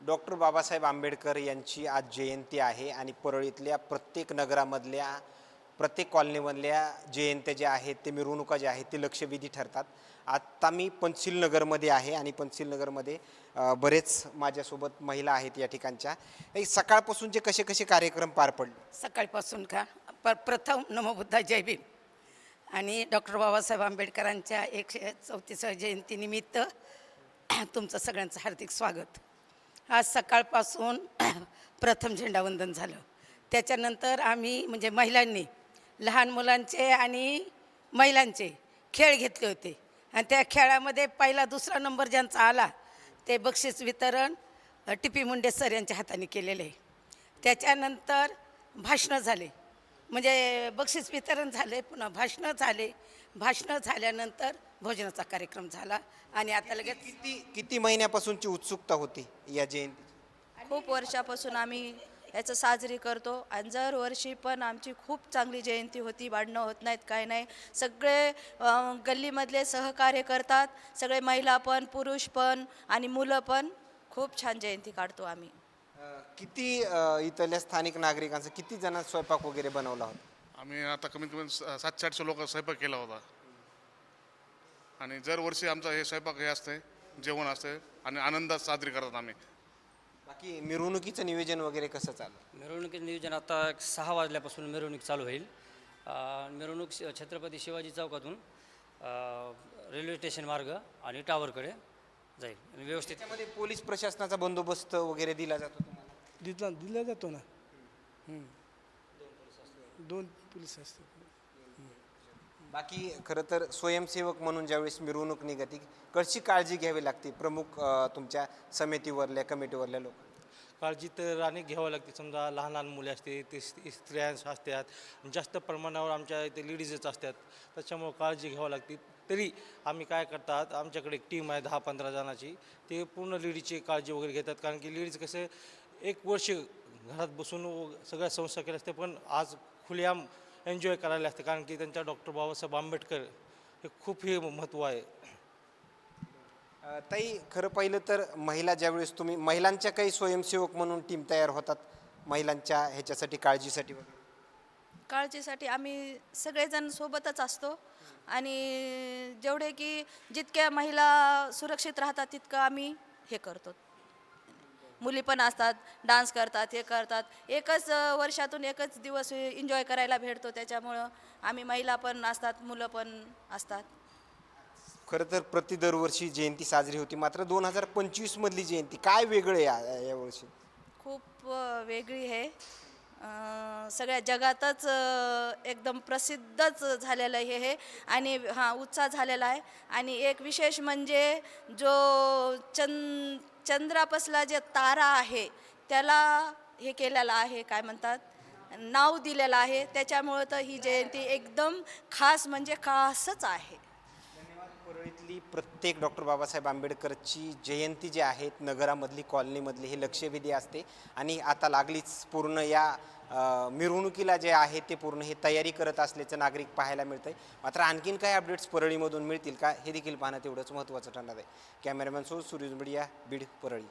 Doctor Babasaheb Ambedkar यांची आज जयंती आहे आणि परळीतल्या प्रत्येक नगरामधल्या प्रत्येक कॉलनीमधल्या जयंत्या ज्या आहेत ते मिरवणुका ज्या आहेत ते लक्षवेधी ठरतात. आत्ता मी पंचशील आहे आणि पंचशील बरेच माझ्यासोबत महिला आहेत या ठिकाणच्या. हे सकाळपासूनचे कसे कसे कार्यक्रम पार पडले? सकाळपासून का? प प्रथम नमोबुद्धा जय भीम. आणि डॉक्टर बाबासाहेब आंबेडकरांच्या एकशे चौतीसव्या जयंतीनिमित्त तुमचं सगळ्यांचं हार्दिक स्वागत. आज सकाळपासून प्रथम झेंडावंदन झालं. त्याच्यानंतर आम्ही म्हणजे महिलांनी लहान मुलांचे आणि महिलांचे खेळ घेतले होते. आणि त्या खेळामध्ये पहिला दुसरा नंबर ज्यांचा आला ते बक्षीस वितरण टी पी मुंडे सर यांच्या हाताने केलेले. आहे त्याच्यानंतर भाषणं झाले. म्हणजे बक्षीस वितरण झाले पुन्हा भाषणं झाले. भाषणं झाल्यानंतर भोजनाचा कार्यक्रम झाला आणि आता लगेच किती किती महिन्यापासूनची उत्सुकता होती या जयंती खूप वर्षापासून आम्ही याचं साजरी करतो आणि दरवर्षी पण आमची खूप चांगली जयंती होती. भांडणं होत नाहीत काय नाही. सगळे अं, गल्लीमधले सहकार्य करतात. सगळे महिला पण पुरुष पण आणि मुलं पण. खूप छान जयंती काढतो आम्ही. अ, किती अ, इथल्या स्थानिक नागरिकांचा किती जणांचा स्वयंपाक वगैरे बनवला होता? आम्ही आता कमीत कमी स- सातशे आठशे लोक स्वयंपाक केला होता. आणि दरवर्षी आमचं हे स्वयंपाक हे असते जेवण असते आणि आनंदात साजरी करतात आम्ही. बाकी मिरवणुकीचं नियोजन वगैरे कसं चाललं मिरवणुकीचं नियोजन आता एक सहा वाजल्यापासून मिरवणूक चालू होईल. मिरवणूक श- छत्रपती शिवाजी चौकातून रेल्वे स्टेशन मार्ग आणि टावरकडे जाईल. आणि व्यवस्थित पोलीस प्रशासनाचा बंदोबस्त वगैरे दिला जातो तुम्हाला? दिला दिला जातो ना. दोन पोलीस असतात बाकी खरं तर स्वयंसेवक म्हणून ज्यावेळेस मिरवणूक निघते कशी काळजी घ्यावी लागते प्रमुख अ, तुमच्या समितीवरल्या कमिटीवरल्या लोक? काळजी तर अनेक घ्यावं लागते. समजा लहान लहान मुले असते ते स्त्री- स्त्रिया असतात जास्त प्रमाणावर आमच्या इथे लेडीजच असतात. त्याच्यामुळं काळजी घ्यावं लागते. तरी आम्ही काय करतात आमच्याकडे एक टीम आहे दहा पंधरा जणांची ते पूर्ण लेडीजची काळजी वगैरे घेतात. कारण की लेडीज कसं एक वर्ष घरात बसून व- सगळ्या संस्था केल्या असते पण आज खुलेआम एन्जॉय करायला असते कारण की त्यांच्या डॉक्टर बाबासाहेब आंबेडकर हे खूप हे महत्त्व आहे. ताई खरं पाहिलं तर महिला ज्यावेळेस तुम्ही महिलांच्या काही स्वयंसेवक म्हणून टीम तयार होतात महिलांच्या ह्याच्यासाठी काळजीसाठी वगैरे? काळजीसाठी आम्ही सगळेजण सोबतच असतो. आणि जेवढे की जितक्या महिला सुरक्षित राहतात तितकं आम्ही हे करतो. मुली पण असतात डान्स करतात हे करतात. एकच वर्षातून एकच दिवस एन्जॉय करायला भेटतो त्याच्यामुळं आम्ही महिला पण असतात मुलं पण असतात. खरं तर प्रति दरवर्षी जयंती साजरी होती मात्र दोन हजार पंचवीसमधली जयंती काय वेगळं या- यावर्षी खूप वेगळी आहे. सगळ्या जगातच एकदम प्रसिद्धच झालेलं आहे. हे आणि हां उत्साह झालेला आहे. आणि एक विशेष म्हणजे जो चंद चंद्रापासला जे तारा आहे त्याला हे केलेलं आहे काय म्हणतात? नाव दिलेलं आहे. त्याच्यामुळं तर ही जयंती एकदम खास म्हणजे खासच आहे. परळीतली प्रत्येक डॉक्टर बाबासाहेब आंबेडकरची जयंती जी आहेत नगरामधली कॉलनीमधली हे लक्षवेधी असते. आणि आता लागलीच पूर्ण या मिरवणुकीला जे आहे ते पूर्ण हे तयारी करत असल्याचं नागरिक पाहायला मिळतंय. मात्र आणखीन काय अपडेट्स परळीमधून मिळतील का हे देखील पाहणं तेवढंच महत्त्वाचं ठरणार आहे. कॅमेरामॅन सो सुरेश मीडिया बीड परळी.